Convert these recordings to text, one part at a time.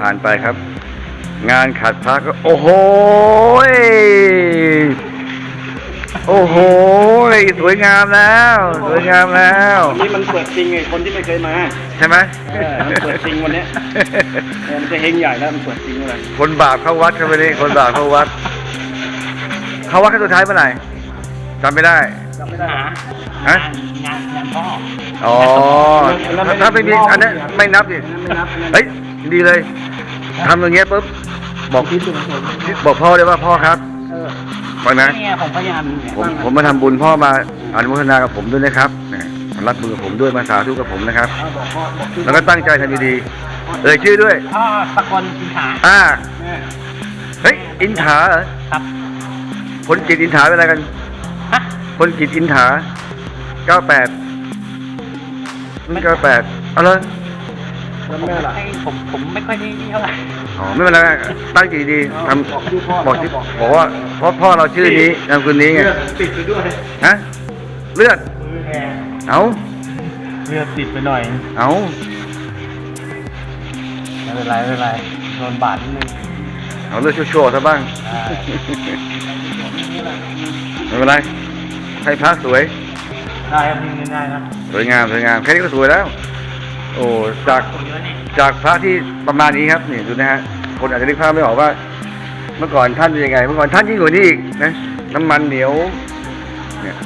ผ่านไปครับ งานขัดพระก็โอ้โหยโอ้โหยสวยงามแล้ว สวยงามแล้ววันนี้มันเปิดจริงไงคนที่ไม่เคยมา ใช่ไหมเออมันเปิดจริงวันเนี้ยเออมันจะเฮงใหญ่แล้วมันเปิดจริงเลยคนบาปเข้าวัดครับวันนี้คนบาปเข้าวัด เข้าวัดครั้งสุดท้ายเมื่อไหร่จำไม่ได้ จำไม่ได้ ฮะ งานงานพ่ออ๋อถ้าถ้าไม่มีอันนั้นไม่นับดิไม่นับเฮ้ย ดีเลยทำอย่างเงี้ยปุ๊บบอกที่สุดผมบอกพ่อเลยว่าพ่อครับเออฟังนะ เนี่ยผมพยายามเนี่ยผมผมมาทำบุญพ่อมาอนุโมทนากับผมด้วยนะครับเนี่ยมารับมือกับผมด้วยมาสาธุกับผมนะครับ เอาบอกพ่อบอกชื่อแล้วก็ตั้งใจทำดีๆเอ่ยชื่อด้วย พ่อตะกอนสินหาอ่าแม่เฮ้ย อินถาเหรอครับพลกิจอินถาเป็นอะไรกันฮะพลกิจอินถาเก้าแปดเก้าแปดเอาเลย แล้วแม่ล่ะให้ผมผมไม่ค่อยได้นี่เท่าไหร่ อ๋อไม่เป็นไรตั้งใจดีทำบอกชื่อพ่อบอกที่บอกว่าเพราะพ่อเราชื่อนี้นามสกุลนี้ไงเลือดติดไปด้วยฮะเลือดเอาเลือดติดไปหน่อยเอาไม่เป็นไรไม่เป็นไรโดนบาดนิดนึงเอาเลือดชั่วๆซะบ้างอ่าไม่เป็นไรให้พระสวยได้ครับนี่ง่ายๆนะสวยงามสวยงามแค่นี้ก็สวยแล้ว โอ้จากผมเยอะนี่จากพระที่ประมาณนี้ครับนี่ดูนะฮะคนอาจจะนึกภาพไม่ออกว่า เมื่อก่อนท่านเป็นยังไง เมื่อก่อนท่านยิ่งกว่านี้อีกนะน้ำมันเหนียวเนี่ย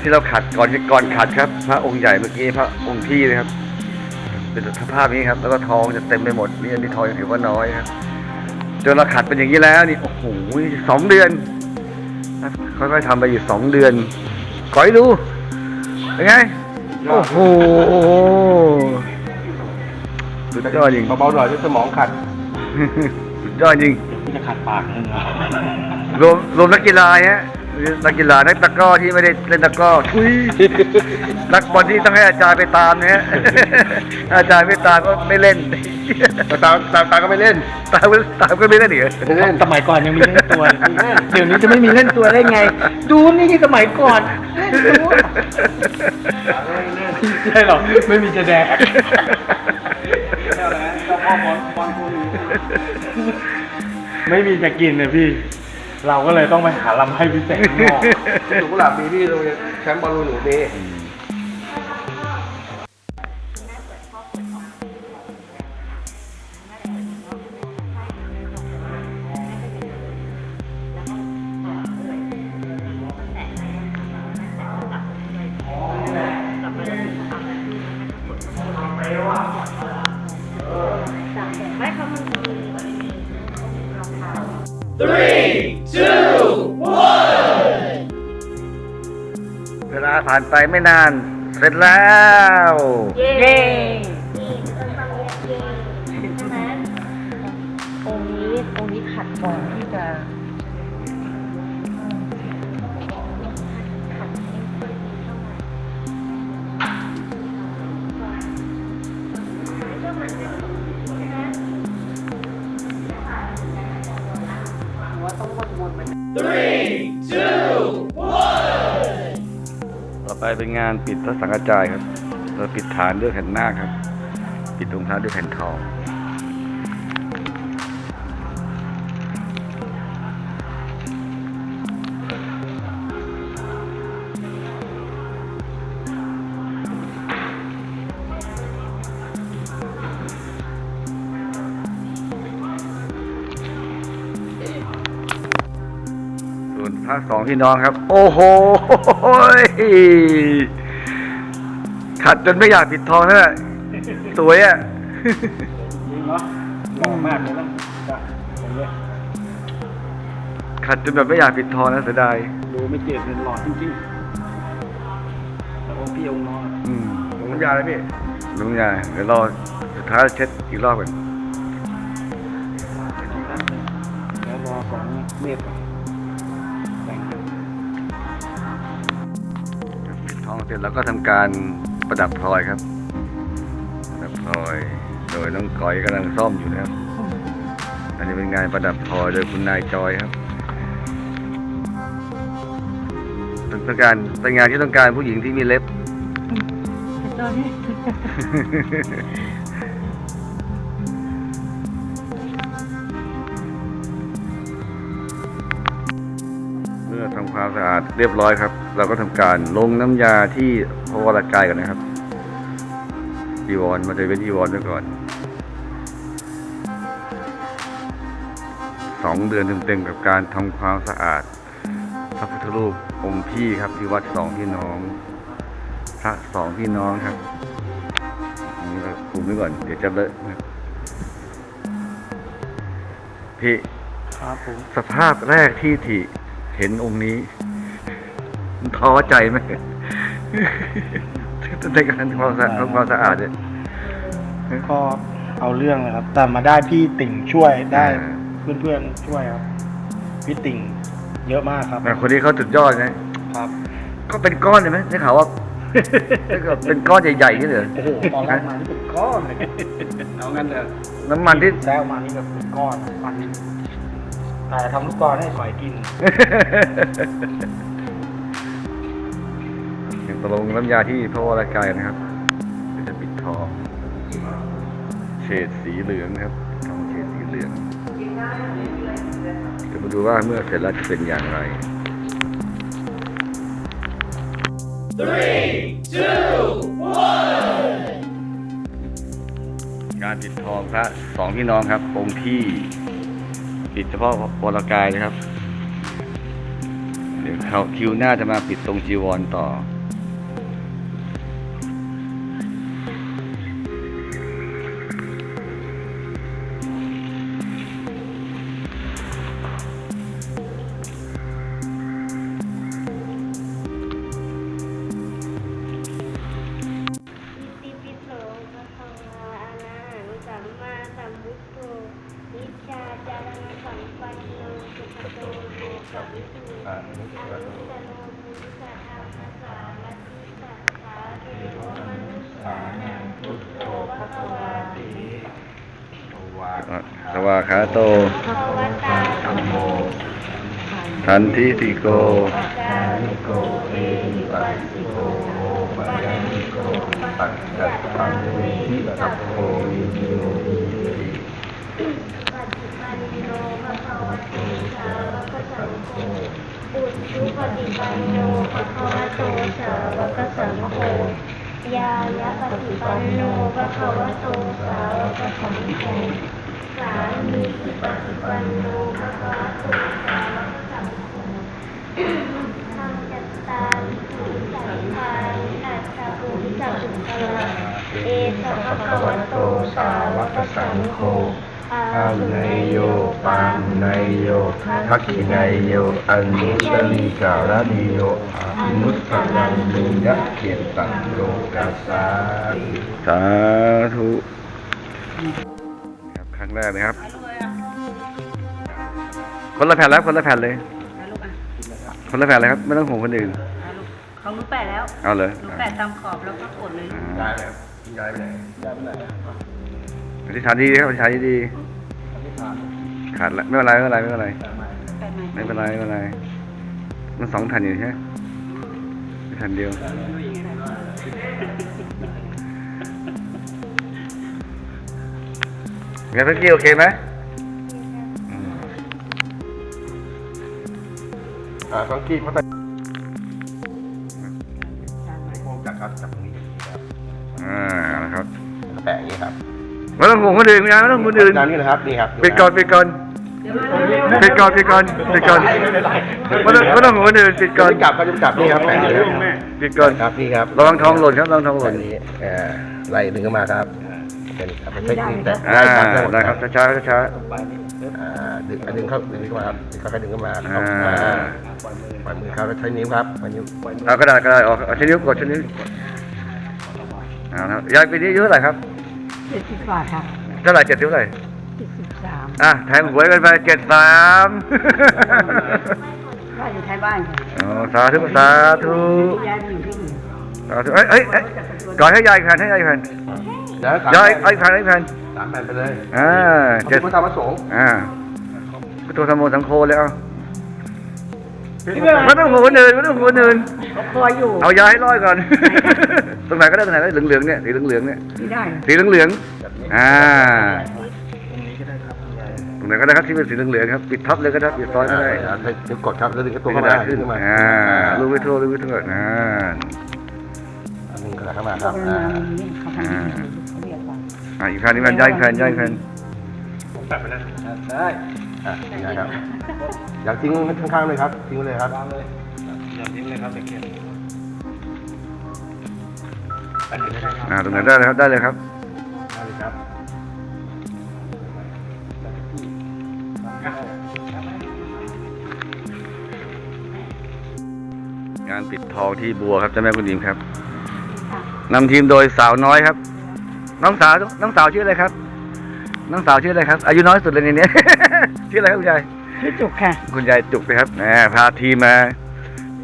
ที่เราขัดก่อนก่อนขัดครับ พระองค์ใหญ่เมื่อกี้พระองค์พี่นะครับ เป็นสภาพนี้ครับ แล้วก็ทองจะเต็มไปหมดนี่อันนี้ทองยังถือว่าน้อยครับจนเราขัดเป็นอย่างนี้แล้วนี่โอ้โหสองเดือนค่อยๆทำไปอยู่สองเดือนขอให้ดูเป็นไง โอ้โหสุดยอดจริงเบาๆหน่อยด้วยสมองขัด สุดยอดจริงจะขัดปากนึงอะรวมรวมนักกีฬาฮะ นักกีฬานักตะกร้อที่ไม่ได้เล่นตะกร้อทุยนักบอลที่ต้องให้อาจารย์ไปตามนะฮะถ้าอาจารย์ไม่ตามก็ไม่เล่นแต่ตาตาตาก็ไม่เล่น ตามก็ตามก็ไม่เล่นอีกเหรอไม่เล่นสมัยก่อนยังมีเล่นตัวเลยเดี๋ยวนี้จะไม่มีเล่นตัวได้ไง ดูนี่ที่สมัยก่อนเล่นตัวใช่หรอไม่มีจะแดกเจ้าพ่อบอลบอลคุณไม่มีจะกินนะพี่ เราก็เลยต้องไปหาลำให้พิเศษข้างนอกหนูกุหลาบมีพี่โรงเรียนแชมป์บอลลูนหนูมีเวลา ผ่านไปไม่นาน เสร็จแล้ว เย้เย้ใช่ไหมองค์นี้องค์นี้ขัดก่อนที่จะ เป็นงานปิดพระสังฆจายครับเราปิดฐานด้วยแผ่นหน้าครับ ปิดองค์พระด้วยแผ่นทอง พระสองพี่น้องครับ โอ้โหขัดจนไม่อยากปิดทองนั่นแหละสวยอะจริงเนาะหล่อมากเลยนะจ้ะอย่างเงี้ยขัดจนแบบไม่อยากปิดทองนะเสียดายดูไม่เจ็บเลยหล่อจริงๆแต่องค์พี่องค์น้องอืมลงน้ำยาเลยพี่ลุงยายเดี๋ยวรอสุดท้ายเช็ดอีกรอบก่อนแล้วรอของเมฆก่อน เสร็จแล้วก็ทำการประดับพลอยครับ ประดับพลอย โดยน้องก้อยกำลังซ่อมอยู่นะครับ อันนี้เป็นงานประดับพลอยโดยคุณนายจอยครับเป็นการเป็นงานที่ต้องการผู้หญิงที่มีเล็บตอนนี้ ความสะอาดเรียบร้อยครับ เราก็ทำการลงน้ำยาที่พระวรากายกันนะครับจีวรมาจะเป็นจีวรไว้ก่อนสองเดือนเต็มๆกับการทำความสะอาดพระพุทธรูปองค์พี่ครับที่วัดสองพี่น้อง พระสองพี่น้องครับอันนี้เราคุมไว้ก่อนเดี๋ยวจะเลอะนะครับพี่ครับผมสภาพแรกที่ที่ เห็นองค์นี้ท้อใจไหมในการทำความสะอาดทำความสะอาดเนี่ยก็เอาเรื่องเลยครับ แต่มาได้พี่ติ่งช่วยได้อ่าเพื่อนๆช่วยครับ พี่ติ่งเยอะมากครับแต่คนนี้เขาสุดยอดนะครับ ก็เป็นก้อนเลยไหมได้ข่าวว่าถ้าเกิดเป็นก้อนใหญ่ๆนี่เลยโอ้โหตอนแรกมานี่เป็นก้อนเลยเอางั้นเถอะน้ำมันที่แซวมานี่แบบเป็นก้อนฟัน แต่ทำลูกก้อนให้ก่อยกิน อย่างตกลงน้ำยาที่พระวรากายนะครับเดี๋ยวจะปิดทองเฉดสีเหลืองนะครับทองเฉดสีเหลืองเดี๋ยวมาดูว่าเมื่อเสร็จแล้วจะเป็นอย่างไรการปิดทองพระสองพี่น้องครับองค์ที่ ปิดเฉพาะวรกายนะครับ เดี๋ยวเขาคิวหน้าจะมาปิดตรงจีวรต่อ สวาคาติสวาขาโต ทันทิติโกจาริโกเอหิปัจจัตตังวิสัพโพวิโย ปุจจุปฏิปันโนภะคะวะโตสาวกสังโฆยายะปฏิปันโนภะคะวะโตสาวกสังโฆสามีจิปฏิปันโนภะคะวะโตสาวกสังโฆทำจัตตาภูสังฆานิอัตตาภูมิจักขุคลาเอสะภะคะวะโตสาวกสังโฆ อาหุเนโยปังเนโยทักขิเนโยอันนุสลิกาลนิโยอนุสลังลุยะเกียรตังโลกัสสาสาธุครับครั้งแรกนะครับ คนละแผ่นแล้วคนละแผ่นเลย คนละแผ่นเลยครับ ไม่ต้องห่วงคนอื่นของหนูแปะแล้ว เอาเลยหนูแปะตามขอบแล้วก็กดเลยอ่าย้ายไปไหนย้ายไปไหน อธิษฐานดีครับอธิษฐานดีอธิษฐานๆขาดละไม่เป็นไรไม่เป็นไรไม่เป็นไรแต่ใหม่แปะใหม่ไม่เป็นไรไม่เป็นไรมันสองแผ่นอยู่ใช่ไหมแผ่นเดียวไงเพื่อนกี้โอเคไหมอ่าฟังกี้เขาแต่ ไม่ต้องห่วงคนอื่นนะไม่ต้องห่วงคนอื่นด้านนี้นะครับนี่ครับปิดก่อนปิดก่อนปิดก่อนปิดก่อนปิดก่อนไม่ต้องไม่ต้องห่วงคนอื่นปิดก่อนจะจับเขาจะจับนี่ครับแปะอย่างนี้ครับปิดก่อนครับนี่ครับระวังทองหล่นครับระวังทองหแบล่นบนี้เอ่อไล่ดึงเข้ามาครับเป็นครับเป็นเทคนิคแต่อ่าได้ครับได้ครับช้าๆช้าอ่าดึงดึงเข้าดึงเข้ามาครับดึงเข้าไปดึงเข้ามาๆครับอ่าอ่าปล่อยมือครับแล้วใช้นิ้วครับปล่อยนิ้วปล่อยมือเอากระดาษกระดาษออกเอาชิ้นนิ้วกดชิ้นนิ้วเอาละครับยายปีนี้อายุเท่าไหร่ครับ เจ็ดสิบบาทค่ะเท่าไหร่เจ็ดสิบเท่าไหร่เจ็ดสิบสามอะแทงหวยกันไปเจ็ดสามว่าอยู่ท้ายบ้านค่ะอ๋อสาธุสาธุยายไปอยู่ที่อื่นสาธุเอ้ยเอ้ยเอ้ยก่อนให้ยายแผ่นให้ยายแผ่นเดี๋ยวสามยายแผ่นไอ้แผ่นไอ้แผ่นสามแผ่นไปเลยอ่าเจ็เจ็ดดพุทธธรรมสงฆ์อ่าพุทโธธรรมโมสังโฆเลยเอาไม่ต้องห่วงคนอื่นไม่ต้องห่วงคนอื่น เขาคอยอยู่เอายาให้ร้อยก่อน ตรงไหนก็ได้ตรงไหนก็ได้เหลืองๆเนี่ยสีเหลืองๆเนี่ยไม่ได้สีเหลืองๆอ่าตรงรงไหนก็ได้ครับที่เป็นสีเหลืองๆครับปิดทับเลยก็ได้ปิดซอยก็ได้อ่าเดี๋ยวกดครับแล้วดึงตัวปิดเข้ากระมาดาษขึ้นขึ้นมาอ่าลูกไปทั่วลูกไปทั่วอ่าอันนึงกระดาษเข้ามาคตรับกลงอ่ามามันนี่เขาทำให้ดูเขาเรียกว่าอ่าอีกแผ่นนี้แผ่นย่อยอีกแผ่นย่อยอีกแผ่นได้อะยังไงครับอยากทิ้งข้างๆเลยครับทิ้งไว้เลยครับวางเลยอย่าทิ้งเลยครับตะเกียบอ่าตรงไหนได้เลยครับได้เลยครับ ได้เลยครับงานปิดทองที่บัวครับเจ้าแม่คุณดิมครับนำทีมโดยสาวน้อยครับ น้องสาวน้องสาวชื่ออะไรครับ น้องสาวชื่ออะไรครับ อายุน้อยสุดเลยในนี้ ชื่ออะไรครับคุณยายชื่อจุกค่ะคุณยายจุกนะครับแหมพาทีมมา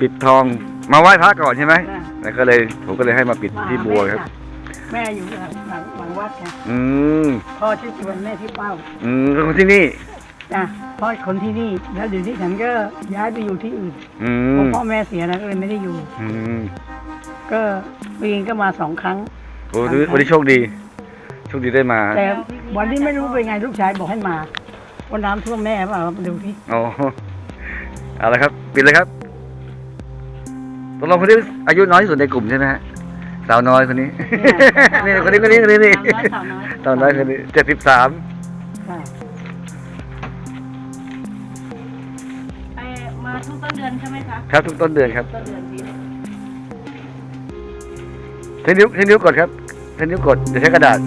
ปิดทองมาไหว้พระก่อนใช่ไหมค่ะ แล้วก็เลยผมก็เลยให้มาปิดที่บัวครับ แม่อยู่หลังหลังหลังวัดค่ะอืมพ่อชื่อจวนแม่ที่เป้าอืมเป็นคนที่นี่ จ้ะพ่อคนที่นี่ แล้วเดี๋ยวนี้ฉันก็ย้ายไปอยู่ที่อื่นอืเพมราะพ่อแม่เสียนะก็เลยไม่ได้อยู่ อืมก็ปีนก็มาสองครั้ง โอ้วันนี้วันนี้โชคดี โชคดีได้มาแต่วันนี้ไม่รู้เป็นไงลูกชายบอกให้มาว่าน้ำท่วมแม่เปล่ามาดูที่ อ๋อเอาละครับ ปิดเลยครับ ตกลงคนนี้อายุน้อยที่สุดในกลุ่มใช่ไหมฮะสาวน้อยคนนี้ นี่คนนี้คนนี้คนนี้นี่สาวน้อยสาวน้อยคนนี้เจ็ดสิบสามใช่ไปมาทุกต้นเดือนใช่ไหมคะครับทุกต้นเดือนครับต้นเดือนนี้ใช้นิ้วใช้นิ้วกดครับใช้นิ้วกดเดี๋ยวใช้กระดาษ